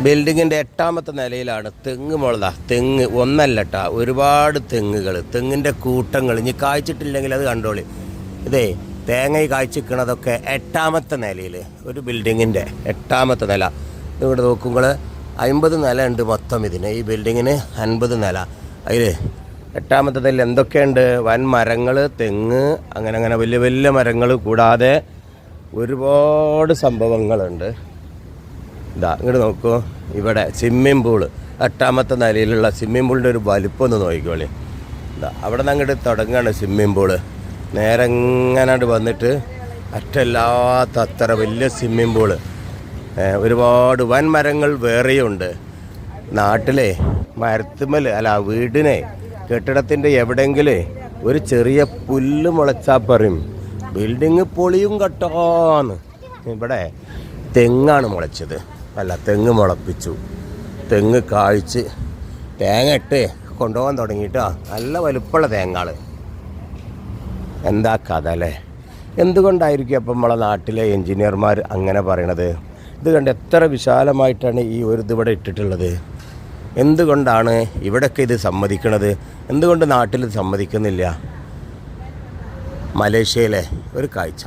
ബിൽഡിങ്ങിന്റെ എട്ടാമത്തെ നിലയിലാണ് തെങ്ങ് മുളതാ. തെങ്ങ് ഒന്നല്ലട്ടാ. ഒരുപാട് തെങ്ങുകൾ. തെങ്ങിന്റെ കൂട്ടങ്ങൾ. ഇനി കായ്ച്ചിട്ടില്ലെങ്കിൽ അത് കണ്ടോളി. ഇതേ തേങ്ങ കായ്ച്ചിക്കണതൊക്കെ എട്ടാമത്തെ നിലയിൽ. ഒരു ബിൽഡിങ്ങിന്റെ എട്ടാമത്തെ നില. ഇവിടെ നോക്കുമ്പോൾ അമ്പത് നില ഉണ്ട് മൊത്തം ഇതിന്. ഈ ബിൽഡിങ്ങിന് അൻപത് നില. അതിൽ എട്ടാമത്തെ നില എന്തൊക്കെയുണ്ട്? വൻ മരങ്ങൾ തെങ്ങ് അങ്ങനെ അങ്ങനെ വലിയ വലിയ മരങ്ങൾ കൂടാതെ ഒരുപാട് സംഭവങ്ങളുണ്ട്. ഇതാ ഇങ്ങോട്ട് നോക്കൂ. ഇവിടെ സ്വിമ്മിംഗ് പൂൾ എട്ടാമത്തെ നിലയിലുള്ള സ്വിമ്മിംഗ് പൂളിന്റെ ഒരു വലിപ്പം ഒന്ന് നോക്കിക്കോളി. ഇതാ അവിടെ നിന്ന് അങ്ങോട്ട് തുടങ്ങുകയാണ് സ്വിമ്മിംഗ് പൂൾ നേരെ ഇങ്ങനെ വന്നിട്ട് അറ്റല്ലാത്ത അത്ര വലിയ സ്വിമ്മിംഗ് പൂൾ ഒരുപാട് വൻ മരങ്ങൾ വേറെയുണ്ട്. നാട്ടിലെ മരത്തുമൽ അല്ല വീടിനെ കെട്ടിടത്തിന്റെ എവിടെയെങ്കിലും ഒരു ചെറിയ പുല്ല് മുളച്ചാൽ പറയും. ബിൽഡിങ് പൊളിയും കട്ടോന്ന്. ഇവിടെ തെങ്ങാണ് മുളച്ചത്. അല്ല തെങ്ങ് മുളപ്പിച്ചു. തെങ്ങ് കാഴ്ച തേങ്ങ ഇട്ട് കൊണ്ടുപോകാൻ തുടങ്ങിയിട്ടോ. നല്ല വലുപ്പമുള്ള തേങ്ങകൾ എന്താ കഥ അല്ലേ? എന്തുകൊണ്ടായിരിക്കും അപ്പം നമ്മളെ നാട്ടിലെ എൻജിനീയർമാർ അങ്ങനെ പറയണത്? ഇത് കണ്ട് എത്ര വിശാലമായിട്ടാണ് ഈ ഒരു ഇതിവിടെ ഇട്ടിട്ടുള്ളത്. എന്തുകൊണ്ടാണ് ഇവിടെയൊക്കെ ഇത് സമ്മതിക്കണത്? എന്തുകൊണ്ട് നാട്ടിൽ സമ്മതിക്കുന്നില്ല? മലേഷ്യയിലെ ഒരു കാഴ്ച.